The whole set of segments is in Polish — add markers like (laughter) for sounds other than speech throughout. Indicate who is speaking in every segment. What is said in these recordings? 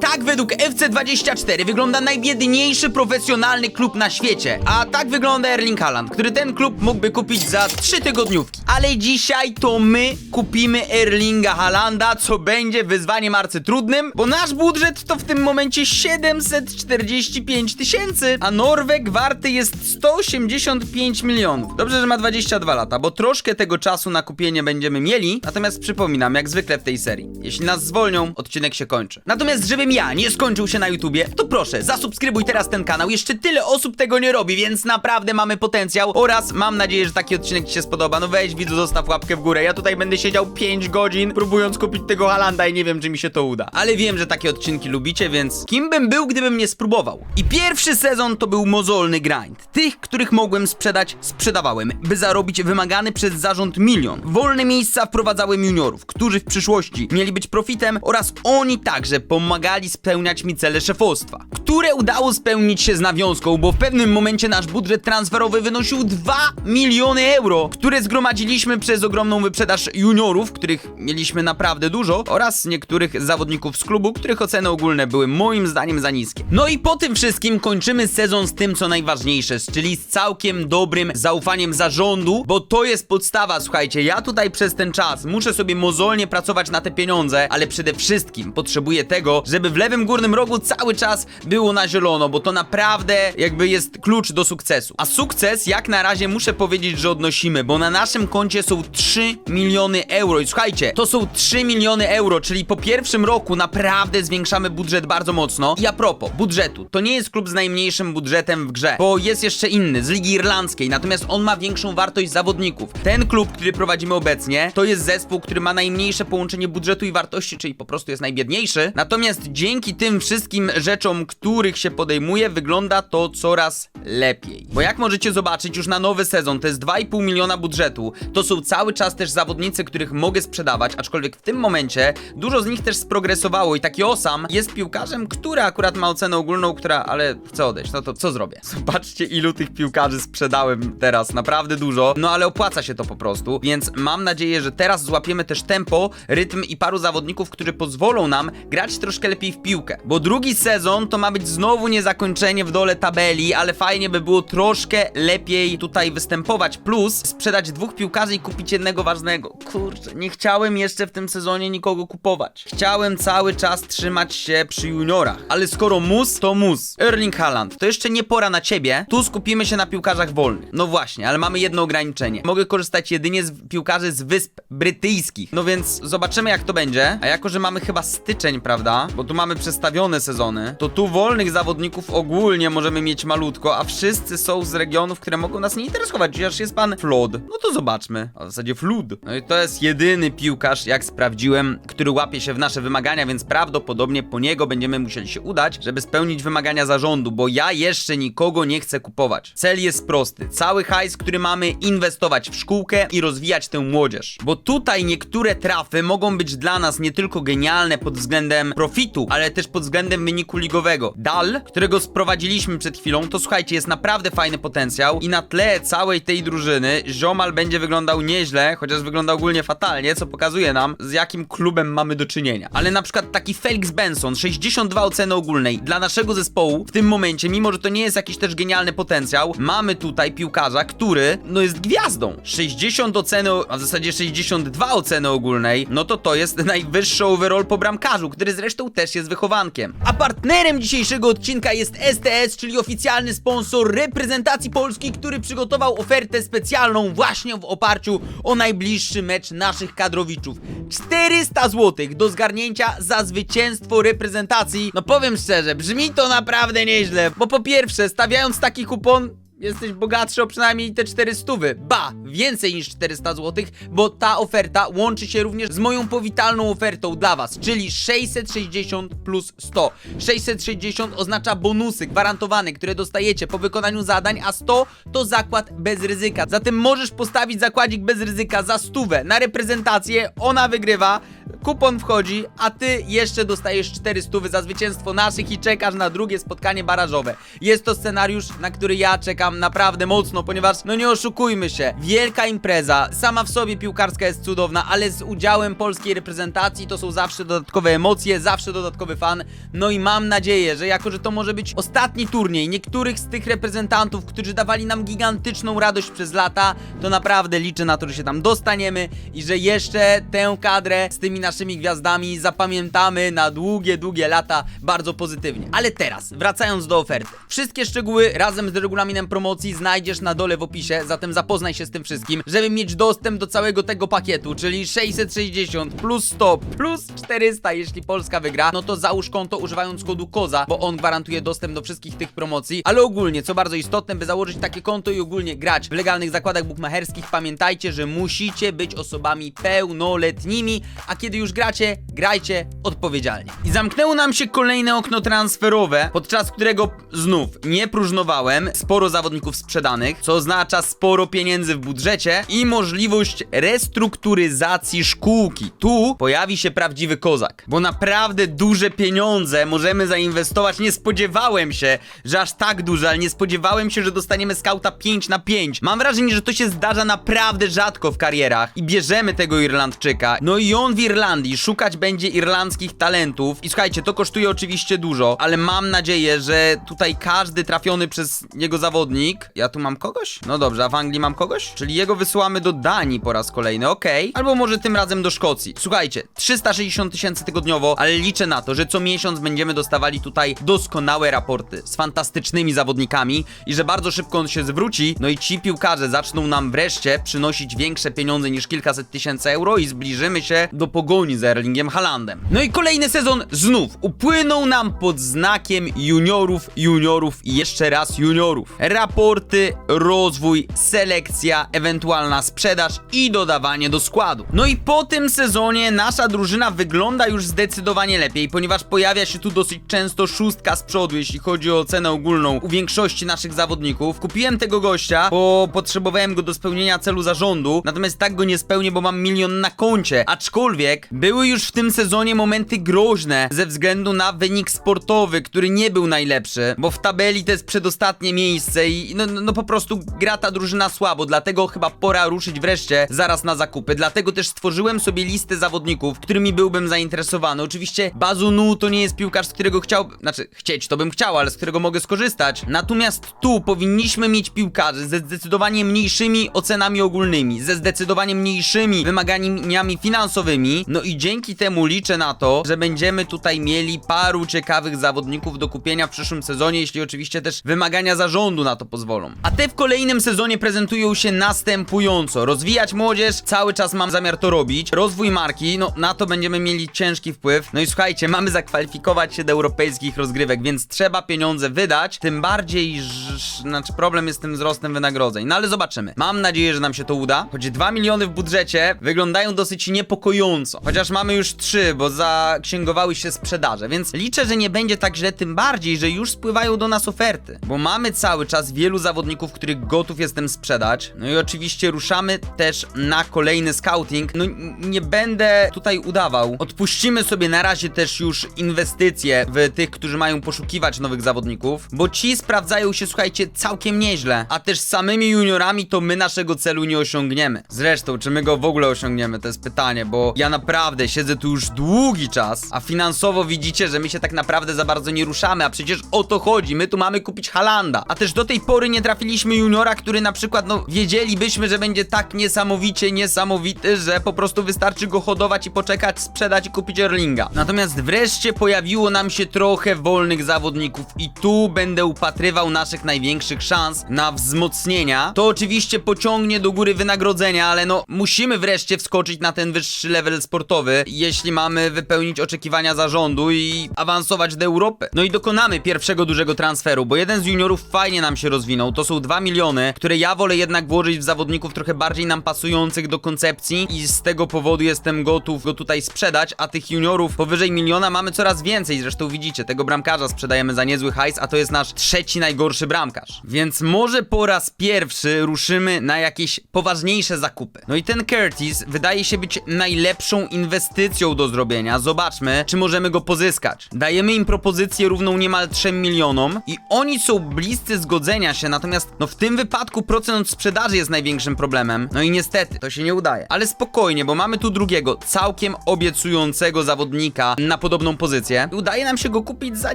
Speaker 1: Tak według FC24 wygląda najbiedniejszy profesjonalny klub na świecie. A tak wygląda Erling Haaland, który ten klub mógłby kupić za 3 tygodniówki. Ale dzisiaj to my kupimy Erlinga Haalanda, co będzie wyzwaniem arcytrudnym, bo nasz budżet to w tym momencie 745 tysięcy, a Norweg warty jest 185 milionów. Dobrze, że ma 22 lata, bo troszkę tego czasu na kupienie będziemy mieli, natomiast przypominam, jak zwykle w tej serii, jeśli nas zwolnią, odcinek się kończy. Natomiast ja nie skończył się na YouTubie, to proszę, zasubskrybuj teraz ten kanał, jeszcze tyle osób tego nie robi, więc naprawdę mamy potencjał oraz mam nadzieję, że taki odcinek Ci się spodoba. No weź widzu, zostaw łapkę w górę, ja tutaj będę siedział 5 godzin, próbując kupić tego Halanda i nie wiem, czy mi się to uda. Ale wiem, że takie odcinki lubicie, więc kim bym był, gdybym nie spróbował? I pierwszy sezon to był mozolny grind. Tych, których mogłem sprzedać, sprzedawałem, by zarobić wymagany przez zarząd milion. Wolne miejsca wprowadzałem juniorów, którzy w przyszłości mieli być profitem oraz oni także pomagali spełniać mi cele szefostwa, które udało spełnić się z nawiązką, bo w pewnym momencie nasz budżet transferowy wynosił 2 miliony euro, które zgromadziliśmy przez ogromną wyprzedaż juniorów, których mieliśmy naprawdę dużo, oraz niektórych zawodników z klubu, których oceny ogólne były moim zdaniem za niskie. No i po tym wszystkim kończymy sezon z tym, co najważniejsze, czyli z całkiem dobrym zaufaniem zarządu, bo to jest podstawa, słuchajcie, ja tutaj przez ten czas muszę sobie mozolnie pracować na te pieniądze, ale przede wszystkim potrzebuję tego, żeby w lewym górnym rogu cały czas było na zielono, bo to naprawdę jakby jest klucz do sukcesu. A sukces jak na razie muszę powiedzieć, że odnosimy, bo na naszym koncie są 3 miliony euro i słuchajcie, to są 3 miliony euro, czyli po pierwszym roku naprawdę zwiększamy budżet bardzo mocno. I a propos budżetu, to nie jest klub z najmniejszym budżetem w grze, bo jest jeszcze inny, z Ligi Irlandzkiej, natomiast on ma większą wartość zawodników. Ten klub, który prowadzimy obecnie, to jest zespół, który ma najmniejsze połączenie budżetu i wartości, czyli po prostu jest najbiedniejszy. Natomiast dzięki tym wszystkim rzeczom, których się podejmuje, wygląda to coraz lepiej. Bo jak możecie zobaczyć, już na nowy sezon to jest 2,5 miliona budżetu. To są cały czas też zawodnicy, których mogę sprzedawać, aczkolwiek w tym momencie dużo z nich też sprogresowało i taki Osam jest piłkarzem, który akurat ma ocenę ogólną, która, ale chce odejść. No to co zrobię? (laughs) Zobaczcie, ilu tych piłkarzy sprzedałem teraz, naprawdę dużo. No ale opłaca się to po prostu, więc mam nadzieję, że teraz złapiemy też tempo, rytm i paru zawodników, którzy pozwolą nam grać troszkę lepiej w piłkę. Bo drugi sezon to ma być znowu nie zakończenie w dole tabeli, ale fajnie by było troszkę lepiej tutaj występować. Plus sprzedać dwóch piłkarzy i kupić jednego ważnego. Kurczę, nie chciałem jeszcze w tym sezonie nikogo kupować. Chciałem cały czas trzymać się przy juniorach. Ale skoro mus, to mus. Erling Haaland, to jeszcze nie pora na ciebie. Tu skupimy się na piłkarzach wolnych. No właśnie, ale mamy jedno ograniczenie. Mogę korzystać jedynie z piłkarzy z wysp brytyjskich. No więc zobaczymy jak to będzie. A jako, że mamy chyba styczeń, prawda? Bo tu mamy przestawione sezony, to tu wolnych zawodników ogólnie możemy mieć malutko, a wszyscy są z regionów, które mogą nas nie interesować. Chociaż jest pan Flood. No to zobaczmy. A w zasadzie Flood. No i to jest jedyny piłkarz, jak sprawdziłem, który łapie się w nasze wymagania, więc prawdopodobnie po niego będziemy musieli się udać, żeby spełnić wymagania zarządu, bo ja jeszcze nikogo nie chcę kupować. Cel jest prosty. Cały hajs, który mamy, inwestować w szkółkę i rozwijać tę młodzież. Bo tutaj niektóre trafy mogą być dla nas nie tylko genialne pod względem profitu, ale też pod względem wyniku ligowego. Dal, którego sprowadziliśmy przed chwilą, to słuchajcie, jest naprawdę fajny potencjał i na tle całej tej drużyny Ziomal będzie wyglądał nieźle, chociaż wygląda ogólnie fatalnie, co pokazuje nam, z jakim klubem mamy do czynienia. Ale na przykład taki Felix Benson, 62 oceny ogólnej dla naszego zespołu w tym momencie, mimo że to nie jest jakiś też genialny potencjał, mamy tutaj piłkarza, który no jest gwiazdą. 60 oceny, a w zasadzie 62 oceny ogólnej, no to to jest najwyższy overall po bramkarzu, który zresztą też jest wychowankiem. A partnerem dzisiejszego odcinka jest STS, czyli oficjalny sponsor reprezentacji Polski, który przygotował ofertę specjalną właśnie w oparciu o najbliższy mecz naszych kadrowiczów. 400 zł do zgarnięcia za zwycięstwo reprezentacji. No powiem szczerze, brzmi to naprawdę nieźle, bo po pierwsze, stawiając taki kupon, jesteś bogatszy o przynajmniej te 400. Ba, więcej niż 400 zł, bo ta oferta łączy się również z moją powitalną ofertą dla Was, czyli 660 plus 100. 660 oznacza bonusy gwarantowane, które dostajecie po wykonaniu zadań, a 100 to zakład bez ryzyka. Zatem możesz postawić zakładzik bez ryzyka za stówę na reprezentację, ona wygrywa. Kupon wchodzi, a ty jeszcze dostajesz 400 za zwycięstwo naszych i czekasz na drugie spotkanie barażowe. Jest to scenariusz, na który ja czekam naprawdę mocno, ponieważ, no nie oszukujmy się, wielka impreza, sama w sobie piłkarska jest cudowna, ale z udziałem polskiej reprezentacji to są zawsze dodatkowe emocje, zawsze dodatkowy fan, no i mam nadzieję, że jako, że to może być ostatni turniej niektórych z tych reprezentantów, którzy dawali nam gigantyczną radość przez lata, to naprawdę liczę na to, że się tam dostaniemy i że jeszcze tę kadrę z tymi naszymi gwiazdami zapamiętamy na długie, długie lata bardzo pozytywnie. Ale teraz, wracając do oferty. Wszystkie szczegóły razem z regulaminem promocji znajdziesz na dole w opisie, zatem zapoznaj się z tym wszystkim, żeby mieć dostęp do całego tego pakietu, czyli 660 plus 100 plus 400, jeśli Polska wygra, no to załóż konto używając kodu KOZA, bo on gwarantuje dostęp do wszystkich tych promocji, ale ogólnie, co bardzo istotne, by założyć takie konto i ogólnie grać w legalnych zakładach bukmacherskich, pamiętajcie, że musicie być osobami pełnoletnimi, a kiedy już gracie, grajcie odpowiedzialnie. I zamknęło nam się kolejne okno transferowe, podczas którego znów nie próżnowałem, sporo zawodników sprzedanych, co oznacza sporo pieniędzy w budżecie i możliwość restrukturyzacji szkółki. Tu pojawi się prawdziwy kozak, bo naprawdę duże pieniądze możemy zainwestować. Nie spodziewałem się, że aż tak duże, ale nie spodziewałem się, że dostaniemy skauta 5 na 5. Mam wrażenie, że to się zdarza naprawdę rzadko w karierach i bierzemy tego Irlandczyka. No i on w Irlandii szukać będzie irlandzkich talentów. I słuchajcie, to kosztuje oczywiście dużo, ale mam nadzieję, że tutaj każdy trafiony przez niego zawodnik. Ja tu mam kogoś? No dobrze, a w Anglii mam kogoś? Czyli jego wysyłamy do Danii po raz kolejny, okej. Albo może tym razem do Szkocji. Słuchajcie, 360 tysięcy tygodniowo, ale liczę na to, że co miesiąc będziemy dostawali tutaj doskonałe raporty z fantastycznymi zawodnikami i że bardzo szybko on się zwróci, no i ci piłkarze zaczną nam wreszcie przynosić większe pieniądze niż kilkaset tysięcy euro i zbliżymy się do pogoni z Erlingiem Haalandem. No i kolejny sezon znów upłynął nam pod znakiem juniorów, juniorów i jeszcze raz juniorów. Raporty, rozwój, selekcja, ewentualna sprzedaż i dodawanie do składu. No i po tym sezonie nasza drużyna wygląda już zdecydowanie lepiej, ponieważ pojawia się tu dosyć często szóstka z przodu, jeśli chodzi o cenę ogólną u większości naszych zawodników. Kupiłem tego gościa, bo potrzebowałem go do spełnienia celu zarządu, natomiast tak go nie spełnię, bo mam milion na koncie. Aczkolwiek były już w tym sezonie momenty groźne ze względu na wynik sportowy, który nie był najlepszy, bo w tabeli to jest przedostatnie miejsce i no, no, no po prostu gra ta drużyna słabo, dlatego chyba pora ruszyć wreszcie zaraz na zakupy. Dlatego też stworzyłem sobie listę zawodników, którymi byłbym zainteresowany. Oczywiście Bazunu to nie jest piłkarz, z którego chciał, znaczy chcieć to bym chciał, ale z którego mogę skorzystać. Natomiast tu powinniśmy mieć piłkarzy ze zdecydowanie mniejszymi ocenami ogólnymi, ze zdecydowanie mniejszymi wymaganiami finansowymi. No i dzięki temu liczę na to, że będziemy tutaj mieli paru ciekawych zawodników do kupienia w przyszłym sezonie, jeśli oczywiście też wymagania zarządu na to pozwolą. A te w kolejnym sezonie prezentują się następująco. Rozwijać młodzież, cały czas mam zamiar to robić. Rozwój marki, no na to będziemy mieli ciężki wpływ. No i słuchajcie, mamy zakwalifikować się do europejskich rozgrywek, więc trzeba pieniądze wydać. Tym bardziej, że znaczy problem jest z tym wzrostem wynagrodzeń. No ale zobaczymy. Mam nadzieję, że nam się to uda. Choć 2 miliony w budżecie wyglądają dosyć niepokojąco. Chociaż mamy już 3, bo zaksięgowały się sprzedaże, więc liczę, że nie będzie tak źle, tym bardziej, że już spływają do nas oferty. Bo mamy cały czas wielu zawodników, których gotów jestem sprzedać. No i oczywiście ruszamy też na kolejny scouting. No nie będę tutaj udawał. Odpuścimy sobie na razie też już inwestycje w tych, którzy mają poszukiwać nowych zawodników, bo ci sprawdzają się, słuchajcie, całkiem nieźle. A też samymi juniorami to my naszego celu nie osiągniemy. Zresztą, czy my go w ogóle osiągniemy, to jest pytanie, bo ja naprawdę siedzę tu już długi czas, a finansowo widzicie, że my się tak naprawdę za bardzo nie ruszamy, a przecież o to chodzi. My tu mamy kupić Halanda. A też do tej pory nie trafiliśmy juniora, który na przykład, no, wiedzielibyśmy, że będzie tak niesamowicie niesamowity, że po prostu wystarczy go hodować i poczekać, sprzedać i kupić Erlinga. Natomiast wreszcie pojawiło nam się trochę wolnych zawodników i tu będę upatrywał naszych największych szans na wzmocnienia. To oczywiście pociągnie do góry wynagrodzenia, ale no musimy wreszcie wskoczyć na ten wyższy level sportowy, jeśli mamy wypełnić oczekiwania zarządu i awansować do Europy. No i dokonamy pierwszego dużego transferu, bo jeden z juniorów fajnie nam się rozwinął. To są 2 miliony, które ja wolę jednak włożyć w zawodników trochę bardziej nam pasujących do koncepcji i z tego powodu jestem gotów go tutaj sprzedać, a tych juniorów powyżej miliona mamy coraz więcej. Zresztą widzicie, tego bramkarza sprzedajemy za niezły hajs, a to jest nasz trzeci najgorszy bramkarz. Więc może po raz pierwszy ruszymy na jakieś poważniejsze zakupy. No i ten Curtis wydaje się być najlepszą inwestycją do zrobienia. Zobaczmy, czy możemy go pozyskać. Dajemy im propozycję równą niemal 3 milionom i oni są bliscy zgodzenia się, natomiast no w tym wypadku procent sprzedaży jest największym problemem. No i niestety, to się nie udaje. Ale spokojnie, bo mamy tu drugiego, całkiem obiecującego zawodnika na podobną pozycję. I udaje nam się go kupić za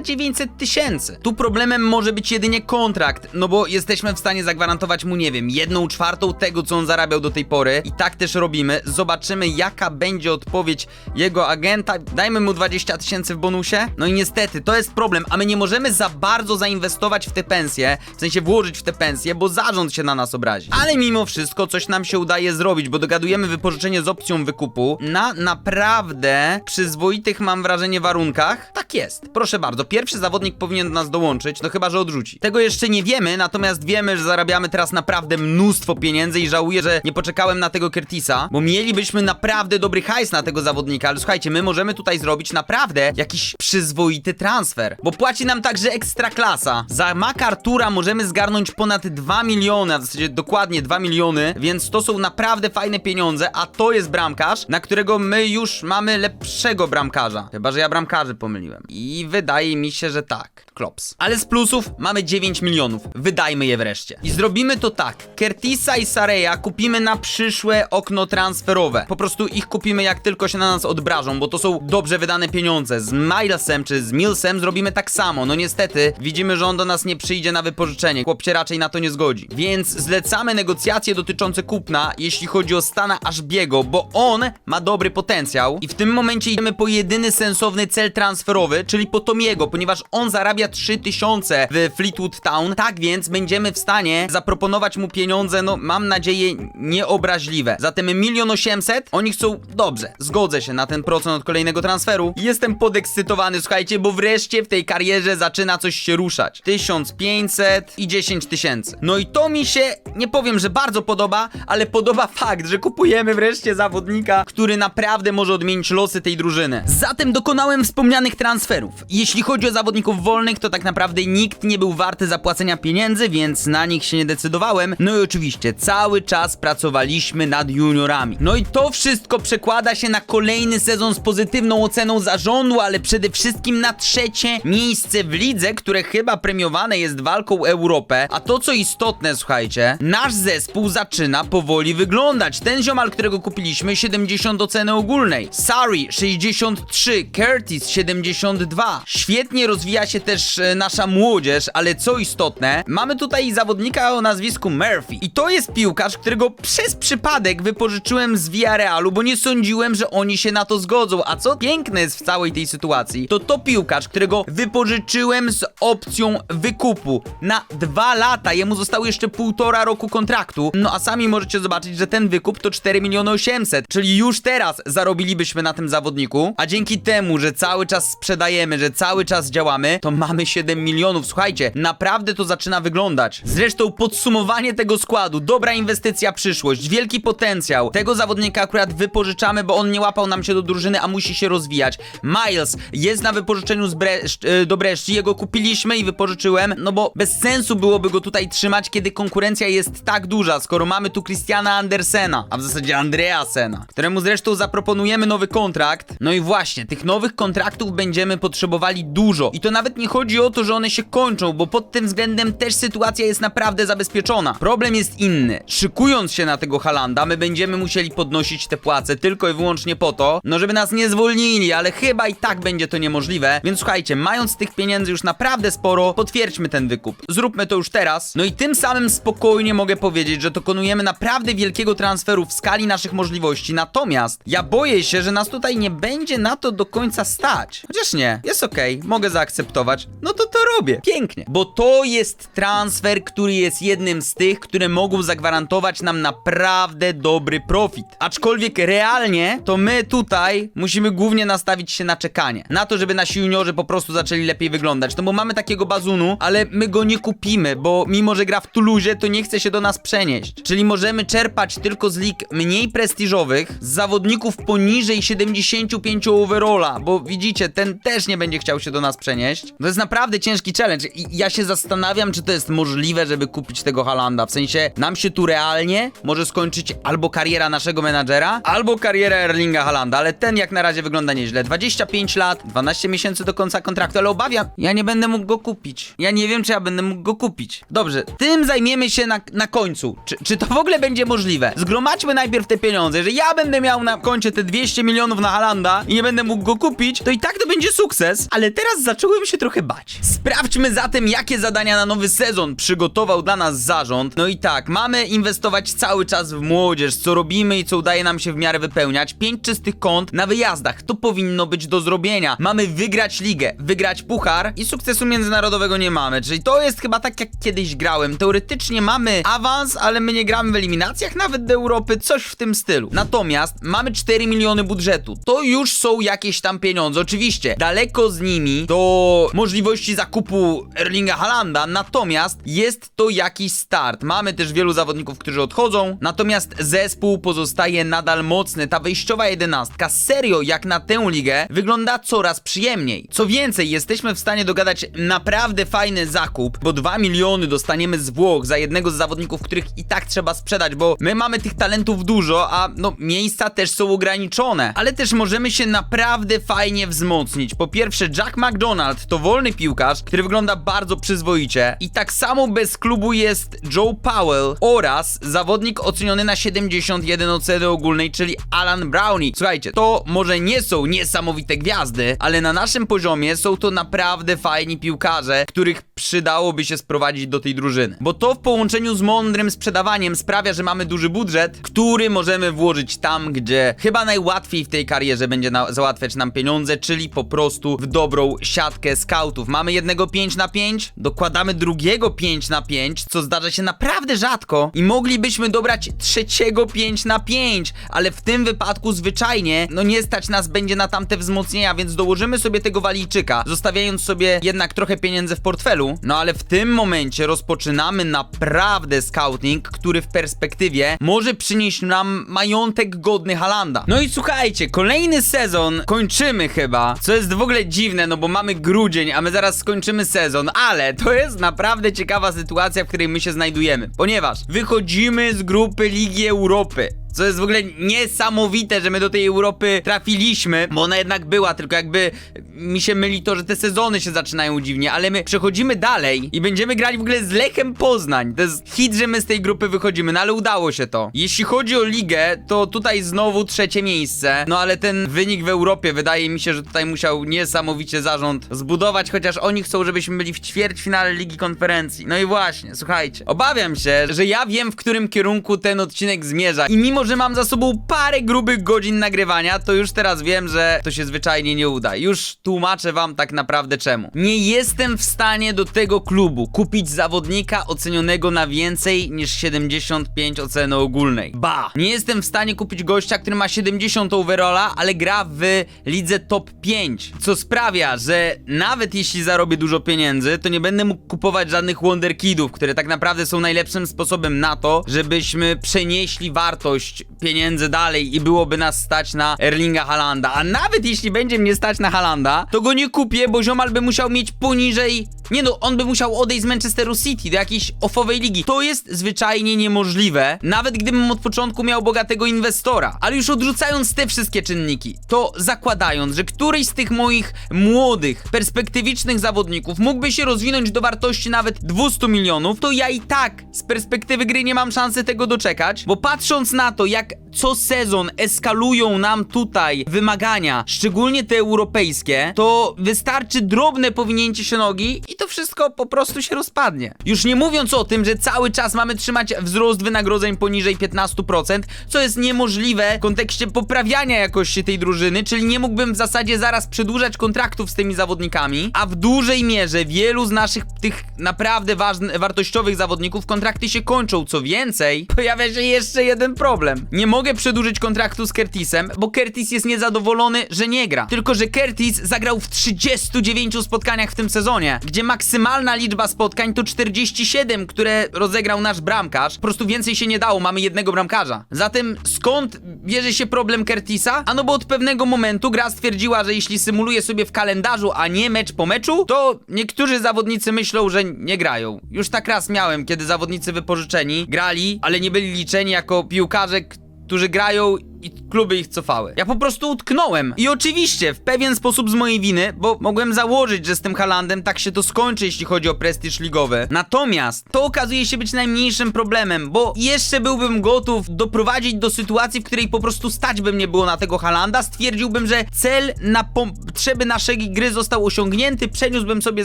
Speaker 1: 900 tysięcy. Tu problemem może być jedynie kontrakt, no bo jesteśmy w stanie zagwarantować mu, nie wiem, jedną czwartą tego, co on zarabiał do tej pory. I tak też robimy. Zobaczymy, jaka będzie odpowiedź jego agenta. Dajmy mu 20 tysięcy w bonusie. No i niestety, to jest problem, a my nie możemy za bardzo zainwestować w te pensje, w sensie włożyć w te pensje, bo zarząd się na nas obrazi. Ale mimo wszystko coś nam się udaje zrobić, bo dogadujemy wypożyczenie z opcją wykupu na naprawdę przyzwoitych, mam wrażenie, warunkach. Tak jest. Proszę bardzo, pierwszy zawodnik powinien do nas dołączyć, no chyba, że odrzuci. Tego jeszcze nie wiemy, natomiast wiemy, że zarabiamy teraz naprawdę mnóstwo pieniędzy i żałuję, że nie poczekałem na tego Curtisa, bo mielibyśmy naprawdę dobry hajs na tego zawodnika, ale słuchajcie, my możemy tutaj zrobić naprawdę jakiś przyzwoity transfer, bo płaci nam także ekstra klasa. Za MacArtura możemy zgarnąć ponad 2 miliony, a w zasadzie dokładnie 2 miliony, więc to są naprawdę fajne pieniądze, a to jest bramkarz, na którego my już mamy lepszego bramkarza. Chyba, że ja bramkarzy pomyliłem. I wydaje mi się, że tak. Klops. Ale z plusów mamy 9 milionów. Wydajmy je wreszcie. I zrobimy to tak. Curtisa i Sareya kupimy na przyszłe okno transferowe. Po prostu ich kupimy jak tylko się na nas odbrażą, bo to są dobrze wydane pieniądze. Z Milesem czy z Millsem zrobimy tak samo. No niestety, widzimy, że on do nas nie przyjdzie na wypożyczenie. Chłop się raczej na to nie zgodzi. Więc zlecamy negocjacje dotyczące kupna, jeśli chodzi o Stana Ashbiego, bo on ma dobry potencjał. I w tym momencie idziemy po jedyny sensowny cel transferowy, czyli po Tomiego, ponieważ on zarabia 3000 w Fleetwood Town. Tak więc będziemy w stanie zaproponować mu pieniądze, no mam nadzieję, nieobraźliwe. Zatem milion osiemset, oni chcą dobrze, zgodzę się na ten procent od kolejnego transferu. Jestem podekscytowany, słuchajcie, bo wreszcie w tej karierze zaczyna coś się ruszać. 1500 i 10 tysięcy. No i to mi się, nie powiem, że bardzo podoba, ale podoba fakt, że kupujemy wreszcie zawodnika, który naprawdę może odmienić losy tej drużyny. Zatem dokonałem wspomnianych transferów. Jeśli chodzi o zawodników wolnych, to tak naprawdę nikt nie był warty zapłacenia pieniędzy, więc na nich się nie decydowałem. No i oczywiście cały czas pracowaliśmy nad juniorami. No i to wszystko przekłada się na kolejny sezon z pozytywną oceną zarządu, ale przede wszystkim na trzecie miejsce w lidze, które chyba premiowane jest walką Europę. A to co istotne, słuchajcie, nasz zespół zaczyna powoli wyglądać. Ten ziomal, którego kupiliśmy, 70 oceny ogólnej. Sari 63, Curtis 72. Świetnie rozwija się też e, nasza młodzież, ale co istotne, mamy tutaj zawodnika o nazwisku Murphy. I to jest piłkarz, którego przez przypadek wypożyczyłem z Villarrealu, bo nie sądziłem, że oni się na to zgodzą. A co piękne jest w całej tej sytuacji, to to piłkarz, którego wypożyczyłem z opcją wykupu na dwa lata. Jemu zostało jeszcze półtora roku kontraktu. No a sami możecie zobaczyć, że ten wykup to 4 miliony 800, czyli już teraz zarobilibyśmy na tym zawodniku, a dzięki temu, że cały czas sprzedajemy, że cały czas działamy, to mamy 7 milionów. Słuchajcie, naprawdę to zaczyna wyglądać. Zresztą podsumowanie tego składu, dobra inwestycja, przyszłość, wielki potencjał. Tego zawodnika akurat wypożyczamy, bo on nie łapał nam się do drużyny, a musi się rozwijać. Miles jest na wypożyczeniu z Bresz e, do Bresci, jego kupiliśmy i wypożyczyłem, no bo bez sensu byłoby go tutaj trzymać, kiedy konkurencja jest tak duża, skoro mamy tu Christiana Andersena, a w zasadzie Andreasena, któremu zresztą zaproponujemy nowy kontrakt. No i właśnie, tych nowych kontraktów będziemy potrzebowali dużo. I to nawet nie chodzi o to, że one się kończą, bo pod tym względem też sytuacja jest naprawdę zabezpieczona. Problem jest inny. Szykując się na tego Halanda, my będziemy musieli podnosić te płace tylko i wyłącznie po to, no żeby nas nie zwolnili, ale chyba i tak będzie to niemożliwe. Więc słuchajcie, mając tych pieniędzy już naprawdę sporo, potwierdźmy ten wykup. Zróbmy to już teraz. No i tym samym spokojnie mogę powiedzieć, że dokonujemy naprawdę wielkiego transferu w skali naszych możliwości. Natomiast ja boję się, że nas tutaj nie będzie na to do końca stać. Chociaż nie, jest okej, mogę zaakceptować. No to to robię. Pięknie. Bo to jest transfer, który jest jednym z tych, które mogą zagwarantować nam naprawdę dobry profit. Aczkolwiek realnie to my tutaj musimy głównie nastawić się na czekanie. Na to, żeby nasi juniorzy po prostu zaczęli lepiej wyglądać. No bo mamy takiego bazunu, ale my go nie kupimy, bo mimo, że gra w Toulouse, to nie chce się do nas przenieść. Czyli możemy czerpać tylko z lig mniej prestiżowych, z zawodników poniżej 75 overalla, bo widzicie, ten też nie będzie chciał się do nas przenieść. To jest naprawdę ciężki challenge i ja się zastanawiam, czy to jest możliwe, żeby kupić tego Halanda. W sensie, nam się tu realnie może skończyć albo kariera naszego menadżera, albo kariera Erlinga Halanda, ale ten jak na razie wygląda nieźle. 25 lat, 12 miesięcy do końca kontraktu, ale obawiam, ja nie będę mógł go kupić. Ja nie wiem, czy ja będę mógł go kupić. Dobrze, tym zajmiemy się na, na końcu. Czy, czy to w ogóle będzie możliwe? Zgromadźmy najpierw te pieniądze. Że ja będę miał na koncie te 200 milionów na Halanda i nie będę mógł go kupić, to i tak to będzie sukces. Ale teraz zacząłem się trochę bać. Sprawdźmy zatem, jakie zadania na nowy sezon przygotował dla nas zarząd. No i tak, mamy inwestować cały czas w młodzież, co robimy i co udaje nam się w miarę wypełniać. Pięć czystych kont na wyjazdach, to powinno być do zrobienia. Mamy wygrać ligę, wygrać puchar i sukcesu międzynarodowego nie mamy. Czyli to jest chyba tak jak kiedyś grałem. Teoretycznie mamy awans, ale my nie gramy w eliminacjach nawet do Europy, coś w tym stylu. Natomiast mamy 4 miliony budżetu. To już są jakieś tam pieniądze. Oczywiście daleko z nimi do możliwości zakupu Erlinga Halanda, natomiast jest to jakiś start. Mamy też wielu zawodników, którzy odchodzą, natomiast zespół pozostaje nadal mocny. Ta wyjściowa jedenastka serio jak na tę ligę wygląda coraz przyjemniej. Co więcej, jesteśmy w stanie dogadać naprawdę fajny zakup, bo 2 miliony dostaniemy z Włoch za jednego z zawodników, których i tak trzeba sprzedać, bo my mamy tych talentów dużo, a no miejsca też są ograniczone. Ale też możemy się naprawdę fajnie wzmocnić. Po pierwsze, Jack McDonald to wolny piłkarz, który wygląda bardzo przyzwoicie i tak samo bez klubu jest Joe Powell oraz zawodnik oceniony na 71 oceny ogólnej, czyli Alan Brownie. Słuchajcie, to może nie są niesamowite gwiazdy, ale na naszym poziomie są to naprawdę fajni piłkarze, których przydałoby się sprowadzić do tej drużyny. Bo to w połączeniu z mądrym sprzedawaniem sprawia, że mamy duży budżet, który możemy włożyć tam, gdzie chyba najłatwiej w tej karierze będzie na załatwiać nam pieniądze, czyli po prostu w dobrą siatkę scoutów. Mamy jednego 5 na 5, dokładamy drugiego 5 na 5, co zdarza się naprawdę rzadko i moglibyśmy dobrać trzeciego 5 na 5, ale w tym wypadku zwyczajnie, no nie stać nas będzie na tamte wzmocnienia, więc dołożymy sobie tego walijczyka, zostawiając sobie jednak trochę pieniędzy w portfelu, no ale w tym momencie rozpoczynamy naprawdę scouting, który w perspektywie może przynieść nam majątek godny Halanda. No i słuchajcie, kolejny sezon kończymy chyba, co jest w ogóle dziwne, no bo mamy grudzień, a my zaraz skończymy sezon, ale to jest naprawdę ciekawa sytuacja, w której my się znajdujemy, ponieważ wychodzimy z grupy Ligi Europy. Co jest w ogóle niesamowite, że my do tej Europy trafiliśmy, bo ona jednak była, tylko jakby mi się myli to, że te sezony się zaczynają dziwnie, ale my przechodzimy dalej i będziemy grali w ogóle z Lechem Poznań. To jest hit, że my z tej grupy wychodzimy, no ale udało się to. Jeśli chodzi o ligę, to tutaj znowu trzecie miejsce, no ale ten wynik w Europie wydaje mi się, że tutaj musiał niesamowicie zarząd zbudować, chociaż oni chcą, żebyśmy byli w ćwierćfinale Ligi Konferencji. No i właśnie, słuchajcie, obawiam się, że ja wiem, w którym kierunku ten odcinek zmierza i mimo, że mam za sobą parę grubych godzin nagrywania, to już teraz wiem, że to się zwyczajnie nie uda. Już tłumaczę wam tak naprawdę czemu. Nie jestem w stanie do tego klubu kupić zawodnika ocenionego na więcej niż 75 oceny ogólnej. Ba! Nie jestem w stanie kupić gościa, który ma 70 overalla, ale gra w lidze top 5. Co sprawia, że nawet jeśli zarobię dużo pieniędzy, to nie będę mógł kupować żadnych wonderkidów, które tak naprawdę są najlepszym sposobem na to, żebyśmy przenieśli wartość pieniędzy dalej i byłoby nas stać na Erlinga Halanda. A nawet jeśli będzie mnie stać na Halanda, to go nie kupię, bo ziomal by musiał mieć poniżej... Nie no, on by musiał odejść z Manchesteru City do jakiejś offowej ligi. To jest zwyczajnie niemożliwe, nawet gdybym od początku miał bogatego inwestora. Ale już odrzucając te wszystkie czynniki, to zakładając, że któryś z tych moich młodych, perspektywicznych zawodników mógłby się rozwinąć do wartości nawet 200 milionów, to ja i tak z perspektywy gry nie mam szansy tego doczekać, bo patrząc na to, jak co sezon eskalują nam tutaj wymagania, szczególnie te europejskie, to wystarczy drobne powinięcie się nogi i to wszystko po prostu się rozpadnie. Już nie mówiąc o tym, że cały czas mamy trzymać wzrost wynagrodzeń poniżej 15%, co jest niemożliwe w kontekście poprawiania jakości tej drużyny, czyli nie mógłbym w zasadzie zaraz przedłużać kontraktów z tymi zawodnikami, a w dużej mierze wielu z naszych tych naprawdę ważnych, wartościowych zawodników kontrakty się kończą. Co więcej, (laughs) pojawia się jeszcze jeden problem. Nie mogę przedłużyć kontraktu z Curtisem, bo Curtis jest niezadowolony, że nie gra. Tylko, że Curtis zagrał w 39 spotkaniach w tym sezonie, gdzie maksymalna liczba spotkań to 47, które rozegrał nasz bramkarz. Po prostu więcej się nie dało, mamy jednego bramkarza. Zatem skąd bierze się problem Curtisa? Ano bo od pewnego momentu gra stwierdziła, że jeśli symuluje sobie w kalendarzu, a nie mecz po meczu, to niektórzy zawodnicy myślą, że nie grają. Już tak raz miałem, kiedy zawodnicy wypożyczeni grali, ale nie byli liczeni jako piłkarze, którzy grają i kluby ich cofały. Ja po prostu utknąłem. I oczywiście w pewien sposób z mojej winy, bo mogłem założyć, że z tym Halandem tak się to skończy, jeśli chodzi o prestiż ligowy. Natomiast to okazuje się być najmniejszym problemem, bo jeszcze byłbym gotów doprowadzić do sytuacji, w której po prostu stać by mnie było na tego Halanda. Stwierdziłbym, że cel na potrzeby naszej gry został osiągnięty, przeniósłbym sobie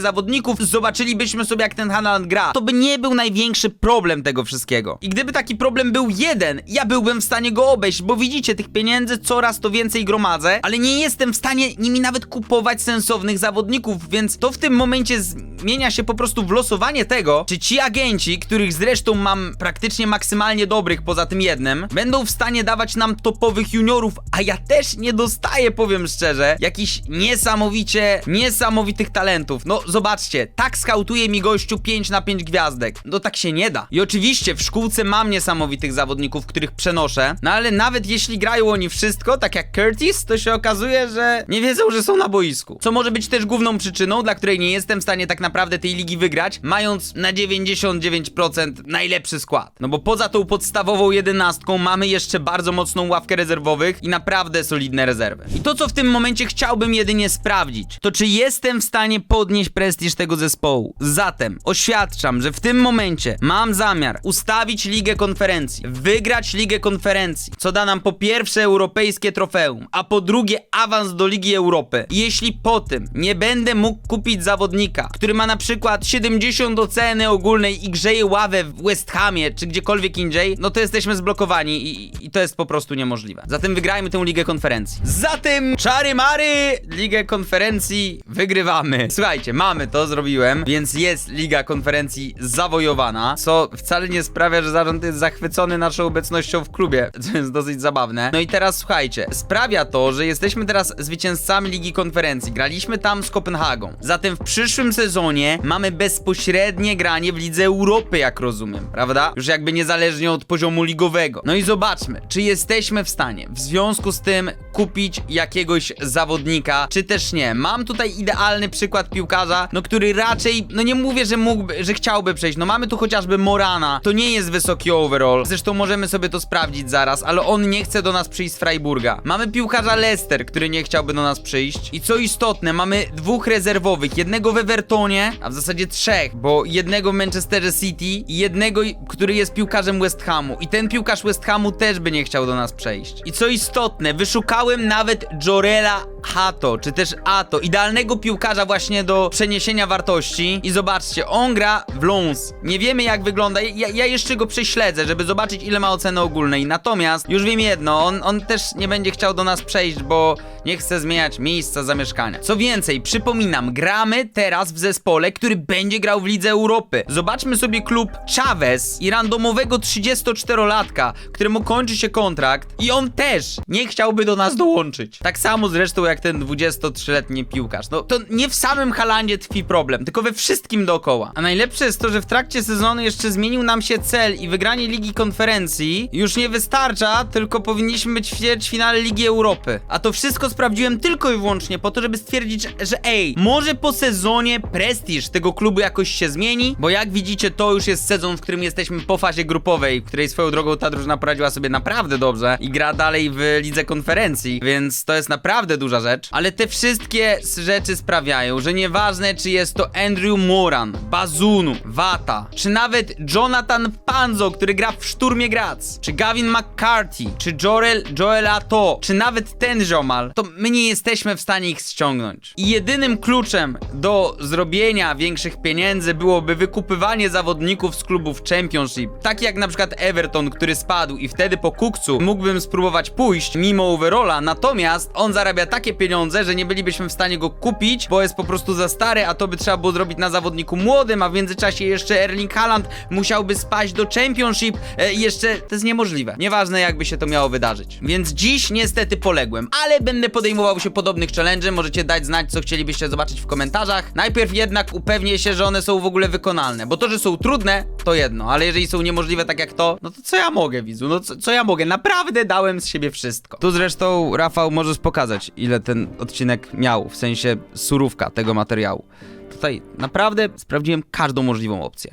Speaker 1: zawodników, zobaczylibyśmy sobie jak ten Haaland gra. To by nie był największy problem tego wszystkiego. I gdyby taki problem był jeden, ja byłbym w stanie go obejść, bo widzicie, tych pieniędzy coraz to więcej gromadzę, ale nie jestem w stanie nimi nawet kupować sensownych zawodników, więc to w tym momencie zmienia się po prostu w losowanie tego, czy ci agenci, których zresztą mam praktycznie maksymalnie dobrych poza tym jednym, będą w stanie dawać nam topowych juniorów, a ja też nie dostaję, powiem szczerze, jakichś niesamowicie, niesamowitych talentów. No zobaczcie, tak skautuje mi gościu 5 na 5 gwiazdek. No tak się nie da. I oczywiście w szkółce mam niesamowitych zawodników, których przenoszę, no ale nawet jeśli grają oni wszystko, tak jak Curtis, to się okazuje, że nie wiedzą, że są na boisku. Co może być też główną przyczyną, dla której nie jestem w stanie tak naprawdę tej ligi wygrać, mając na 99% najlepszy skład. No bo poza tą podstawową jedenastką mamy jeszcze bardzo mocną ławkę rezerwowych i naprawdę solidne rezerwy. I to, co w tym momencie chciałbym jedynie sprawdzić, to czy jestem w stanie podnieść prestiż tego zespołu. Zatem oświadczam, że w tym momencie mam zamiar ustawić Ligę Konferencji, wygrać Ligę Konferencji, co da nam po pierwsze europejskie trofeum, a po drugie awans do Ligi Europy. Jeśli po tym nie będę mógł kupić zawodnika, który ma na przykład 70 oceny ogólnej i grzeje ławę w West Hamie czy gdziekolwiek indziej, no to jesteśmy zblokowani i, i to jest po prostu niemożliwe. Zatem wygrajmy tę Ligę Konferencji. Zatem czary mary, Ligę Konferencji wygrywamy. Słuchajcie, mamy to, zrobiłem, więc jest Liga Konferencji zawojowana, co wcale nie sprawia, że zarząd jest zachwycony naszą obecnością w klubie, (laughs) co jest dosyć zabawne. No i teraz słuchajcie, sprawia to, że jesteśmy teraz zwycięzcami Ligi Konferencji. Graliśmy tam z Kopenhagą. Zatem w przyszłym sezonie mamy bezpośrednie granie w Lidze Europy, jak rozumiem, prawda? Już jakby niezależnie od poziomu ligowego. No i zobaczmy, czy jesteśmy w stanie w związku z tym kupić jakiegoś zawodnika, czy też nie. Mam tutaj idealny przykład piłkarza, no który raczej, no nie mówię, że mógłby, że chciałby przejść. No mamy tu chociażby Morana. To nie jest wysoki overall. Zresztą możemy sobie to sprawdzić zaraz, ale on nie chce do nas przyjść z Freiburga. Mamy piłkarza Leicester, który nie chciałby do nas przyjść. I co istotne, mamy dwóch rezerwowych. Jednego w Evertonie, a w zasadzie trzech, bo jednego w Manchesterze City i jednego, który jest piłkarzem West Hamu. I ten piłkarz West Hamu też by nie chciał do nas przejść. I co istotne, wyszukałem nawet Jorela Hato, czy też Ato, idealnego piłkarza właśnie do przeniesienia wartości. I zobaczcie, on gra w Lons. Nie wiemy jak wygląda, ja, ja jeszcze go prześledzę, żeby zobaczyć ile ma oceny ogólnej. Natomiast już wiem jedno, on, on też nie będzie chciał do nas przejść, bo nie chce zmieniać miejsca zamieszkania. Co więcej, przypominam, gramy teraz w zespole, który będzie grał w Lidze Europy. Zobaczmy sobie klub Chavez i randomowego 34-latka, któremu kończy się kontrakt i on też nie chciałby do nas dołączyć. Tak samo zresztą jak ten 23-letni piłkarz. No to nie w samym Halandzie tkwi problem, tylko we wszystkim dookoła. A najlepsze jest to, że w trakcie sezonu jeszcze zmienił nam się cel i wygranie Ligi Konferencji już nie wystarcza, tylko powinniśmy być w ćwierćfinale Ligi Europy. A to wszystko sprawdziłem tylko i wyłącznie po to, żeby stwierdzić, że ej, może po sezonie prestiż tego klubu jakoś się zmieni, bo jak widzicie, to już jest sezon, w którym jesteśmy po fazie grupowej, w której swoją drogą ta drużyna poradziła sobie naprawdę dobrze i gra dalej w lidze konferencji, więc to jest naprawdę duża rzecz. Ale te wszystkie rzeczy sprawiają, że nieważne czy jest to Andrew Moran, Bazunu, Wata, czy nawet Jonathan Panzo, który gra w Szturmie Graz, czy Gavin McCarthy, czy Joel, Joel Ato, czy nawet ten ziomal, to my nie jesteśmy w stanie ich ściągnąć. I jedynym kluczem do zrobienia większych pieniędzy byłoby wykupywanie zawodników z klubów Championship. Tak jak na przykład Everton, który spadł i wtedy po kukcu mógłbym spróbować pójść mimo overalla, natomiast on zarabia takie pieniądze, że nie bylibyśmy w stanie go kupić, bo jest po prostu za stary, a to by trzeba było zrobić na zawodniku młodym, a w międzyczasie jeszcze Erling Haaland musiałby spaść do Championship e, jeszcze to jest niemożliwe. Nieważne jakby się to miało wydarzyć. Więc dziś niestety poległem, ale będę podejmował się podobnych challenge, możecie dać znać co chcielibyście zobaczyć w komentarzach. Najpierw jednak upewnię się, że one są w ogóle wykonalne, bo to, że są trudne, to jedno, ale jeżeli są niemożliwe tak jak to, no to co ja mogę, widzu? No co, co ja mogę? Naprawdę dałem z siebie wszystko. Tu zresztą, Rafał, możesz pokazać, ile ten odcinek miał, w sensie surówka tego materiału. Tutaj naprawdę sprawdziłem każdą możliwą opcję.